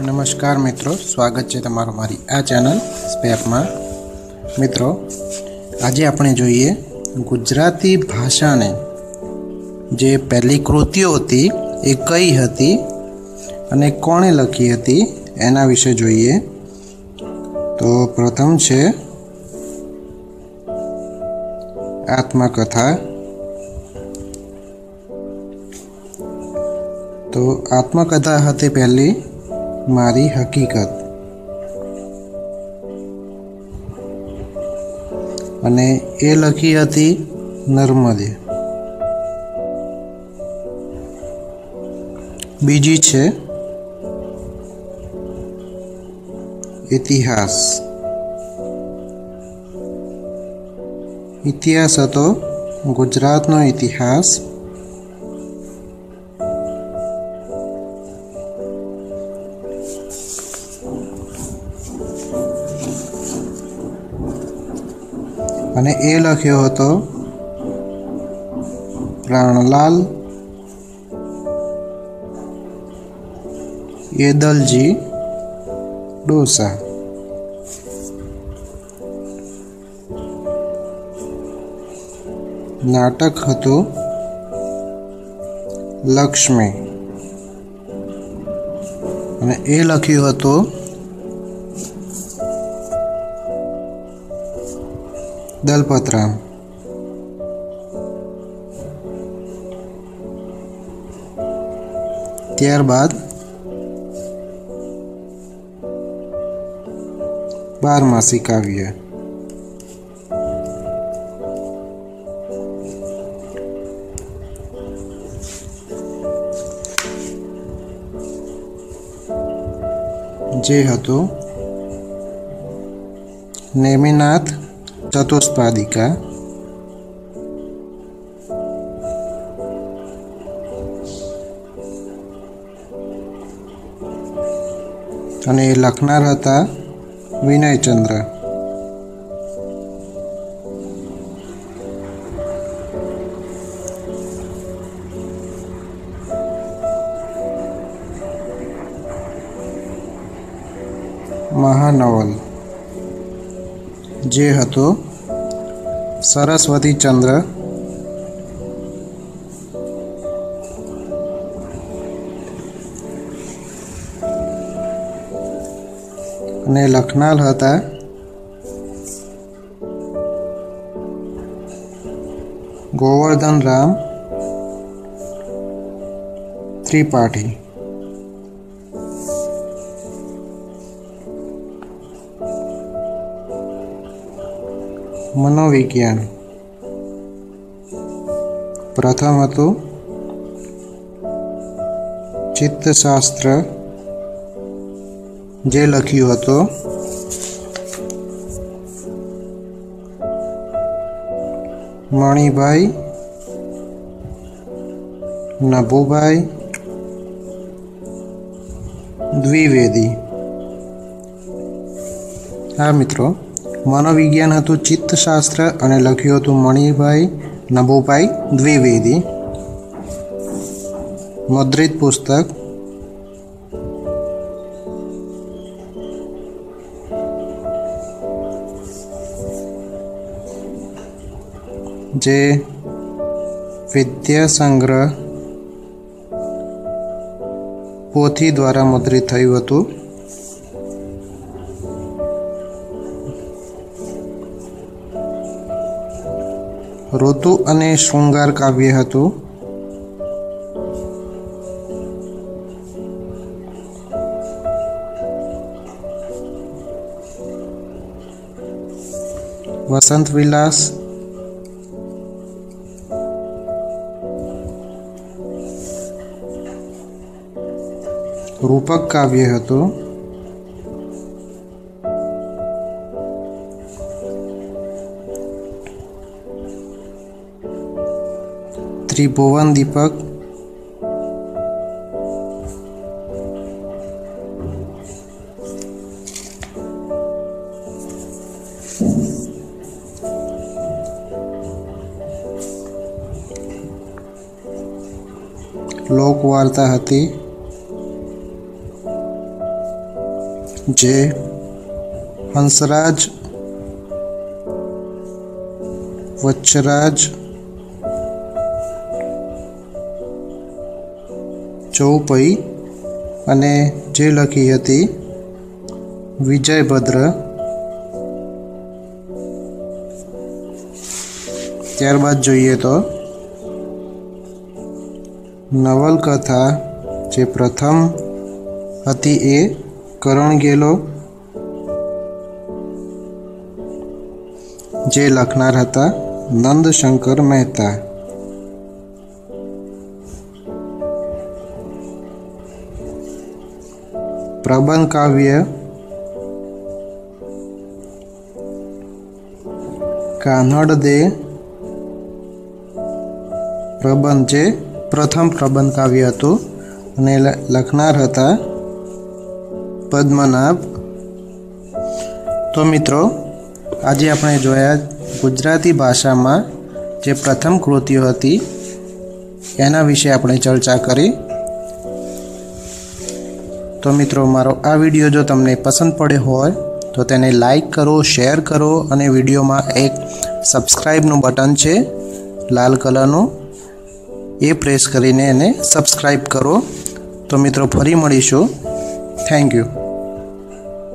નમસ્કાર મિત્રો, સ્વાગત છે તમારું મારી આ ચેનલ સ્પેપમાં. મિત્રો, આજે આપણે જોઈએ ગુજરાતી ભાષાને જે પહેલી કૃતિઓ હતી એ કઈ હતી અને કોણે લખી હતી એના વિશે જોઈએ. તો પ્રથમ છે આત્મકથા. તો આત્મકથા હતી પહેલી મારી હકીકત. અને એ લખી હતી નર્મદે. બીજી છે ઇતિહાસ. ઇતિહાસ હતો ગુજરાતનો ઇતિહાસ. અને એ લખ્યો હતો પ્રાણલાલ એદલજી ડોસા. નાટક હતું લક્ષ્મી. અને એ લખ્યું હતું દલપતરામ ત્યારબાદ બારમાસી કાવ્ય. જે હતું નેમિનાથ ચતુષ્પાદિકા અને એ લખનાર હતા વિનયચંદ્ર મહાનવલ જે હતો સરસ્વતી ચંદ્ર. અને લખનાલ હતા. ગોવર્ધન રામ ત્રિપાઠી. મનોવિજ્ઞાન. પ્રથમ હતું ચિત્તશાસ્ત્ર જે લખ્યું હતું મણિભાઈ નભુભાઈ દ્વિવેદી. હા મિત્રો મનોવિજ્ઞાન હતું ચિત્તશાસ્ત્ર અને લખ્યું હતું મણિભાઈ નભુભાઈ દ્વિવેદી. મુદ્રિત પુસ્તક. જે વિદ્યા સંગ્રહ પોથી દ્વારા મુદ્રિત થયું હતું. ઋતુ અને શૃંગાર કાવ્ય હતું. વસંત વિલાસ. રૂપક કાવ્ય હતું. त्रिभुवन दीपक लोकवार्ता हती. जे हंसराज. वच्चराज ચૌપઈ અને જે લખી હતી વિજયભદ્ર. ત્યારબાદ જોઈએ તો નવલકથા જે પ્રથમ હતી એ કરણ ગેલો જે લખનાર હતા નંદશંકર મહેતા. પ્રબંધ કાવ્ય કાનડ દે પ્રબંધ જે પ્રથમ પ્રબંધ કાવ્ય હતું અને લખનાર હતા પદ્મનાભ તો મિત્રો આજે આપણે જોયા ગુજરાતી ભાષામાં જે પ્રથમ કૃતિઓ હતી, એના વિશે આપણે ચર્ચા કરી. તો મિત્રો, મારો આ વીડિયો જો તમને પસંદ પડ્યો હોય, તો તેને લાઈક કરો શેર કરો અને વિડીયોમાં એક સબસ્ક્રાઈબનું બટન છે, લાલ કલરનું એ પ્રેસ કરીને એને સબસ્ક્રાઈબ કરો. તો મિત્રો, ફરી મળીશું. Thank you